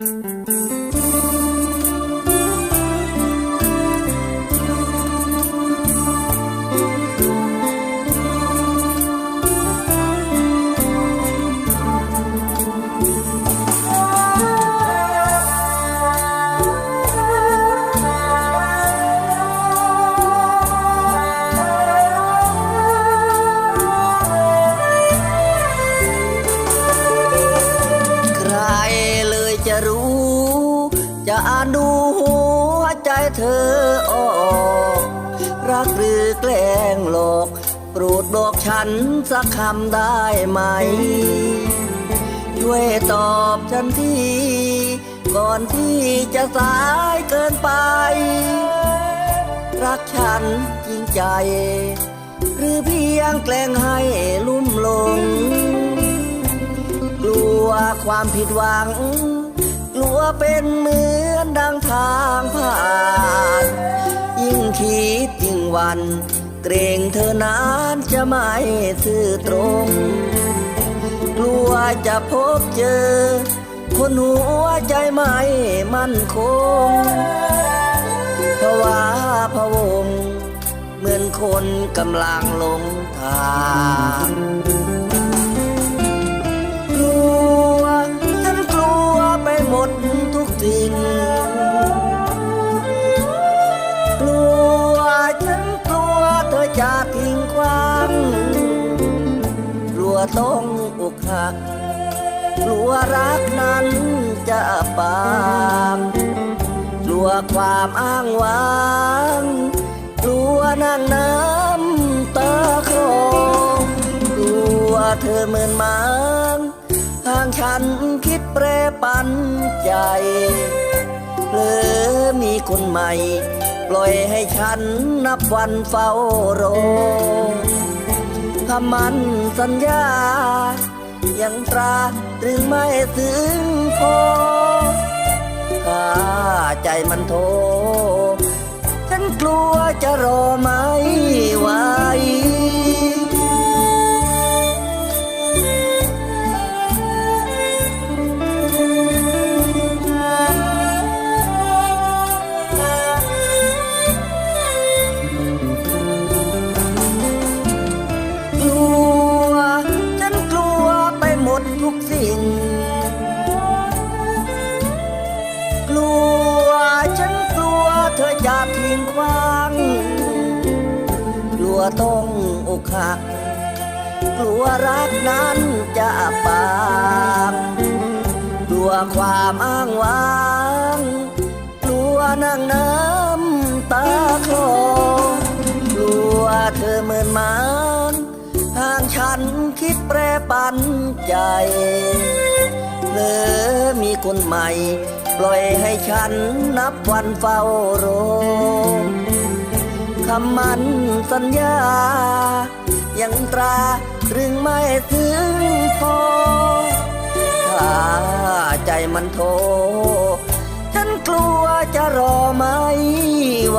ใจะรู้ จะอ่านดูหัวใจเธอออกรักหรือแกล้งหลอกโปรดบอกฉันสักคำได้ไหม ช่วยตอบฉันทีก่อนที่จะสายเกินไป รักฉันจริงใจ หรือเพียงแกล้งให้ลุ่มหลง วความผิดหวัง กลัวเป็นเหมือนดังทางผ่าน ยิ่งคิดยิ่งวัน เกรงเธอนานจะไม่ซื่อตรง กลัวจะพบเจอ คนหัวใจไม่มั่นคงเพราว่าพะวง เหมือนคนกำลังหลงทาง จะทิ้งความกลัวต้องอกหัก กลัวรักนั้นจะปางกลัวความอ้างว้าง กลัวนั่งน้ำตาคลองกลัวเธอเหมือนหมางทางฉันคิดแปรปันใจเลอมีคนใหม่ ปล่อยให้ฉันนับวันเฝ้ารอคำมันสัญญา ยังตราตรึงไม่ถึงพอถ้าใจมันโท ต้องอกหัก กลัวรักนั้นจะปางกลัวความอ้างว้าง กลัวนั่งน้ำตาคลอกลัวเธอเหมือนมางทางฉันคิดแปรปันใจเพลอมีคนใหม่ ปล่อยให้ฉันนับวันเฝ้ารอ คำมันสัญญา ยังตราตรึงไม่ถึงพอถ้าใจมันโท ฉันกลัวจะรอไม่ไหว